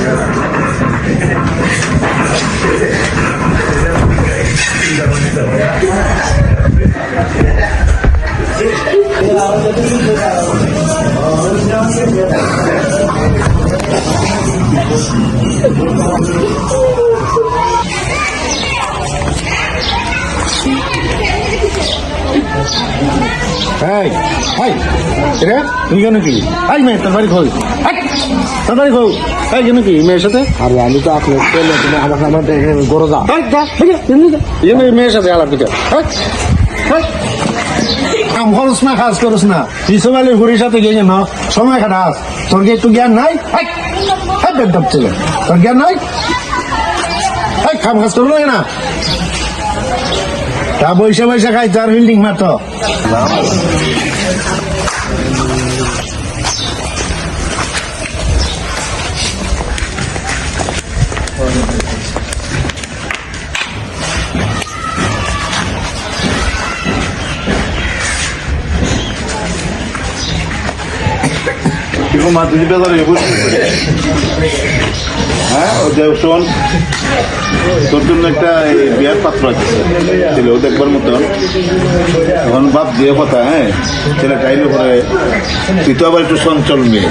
Yeah. এই high রে তুই কেন কি? এই মেয়ে তোর বাড়ি খোল। তোর বাড়ি খোল। এই কেন কি মেয়ের সাথে? আরে আমি তো আপনার ছেলে তুমি আমার দেখে গরো যা মেয়ের সাথে আলাপ দিতে। কাম খরচ না কাজ করস না। পিছবালির ঘুরির সাথে গিয়ে না সময় খাটাস তোর কি একটু জ্ঞান নাই? এই বেদব ছেলে। তোর জ্ঞান নাই? এই কাম কাজ করব না তা বৈশা বৈশা খাইতো আর বিল্ডিং মারতো। Mas তুই বেজার হয়ে শোন তোর জন্য একটা বিয়ার পাত্র আছে ছিল দেখবার মতন এখন বাপ দিয়ে কথা হ্যাঁ ছেলে টাইলে পরে তুই তো আবার একটু চঞ্চল মেয়ে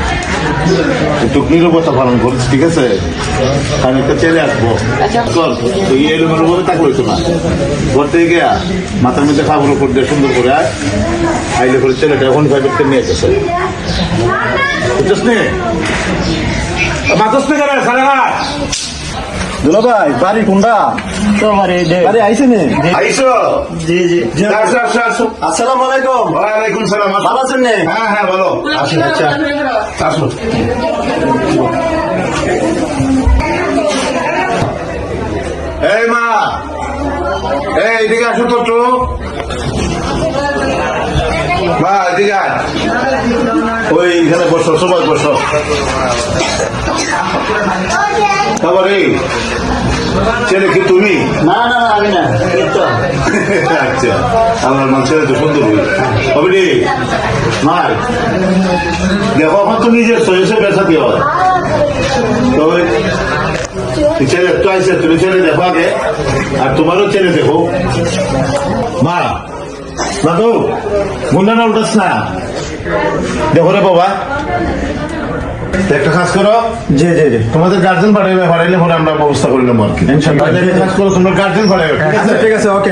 একটু নিরবতা পালন করিস ঠিক আছে? আমি একটা চলে আসব। চল তুই এলো মেলো ভাবে তাকে হইতো না। ঘর থেকে গিয়া মাথার মধ্যে খাবার উপর দিয়ে সুন্দর করে আয়। আইলে করে ছেলেটা এখন ভাইবে নিয়ে গেছে বুঝছিস নে? মাথাস নে কেন? সারা দুলা ভাই বাড়ি কোনটা? তোমার এই বাড়ি আইছে? নে জি। জি আসো আসো আসো আসসালামু আলাইকুম। সালাম। ভালো আছেন নে? হ্যাঁ হ্যাঁ ভালো। আসো আচ্ছা। আসো এই মা এই এদিকে আসো তো একটু। মা এদিকে আয়। বসো সবাই বসো। তারপরে ছেলে কি তুমি? না না না আমি না আচ্ছা আমার মানুষের তো সুন্দর হবে রে মার। দেখো এখন তো নিজের সহিসে বেচা দিয়ে হয়। তবে ছেলে তো আইসে তুমি ছেলে দেখো আগে আর তোমারও ছেলে দেখো। মা দাদু মুন্ডা না উঠাস না? দেখো রে বাবা। একটা কাজ করো। জি জি জি। তোমাদের গার্জেন পাঠাইবে পাঠাইলে পরে আমরা ব্যবস্থা করিলাম আর কি। কাজ করো তোমার গার্জেন পাঠাইবে ঠিক আছে? ঠিক আছে ওকে।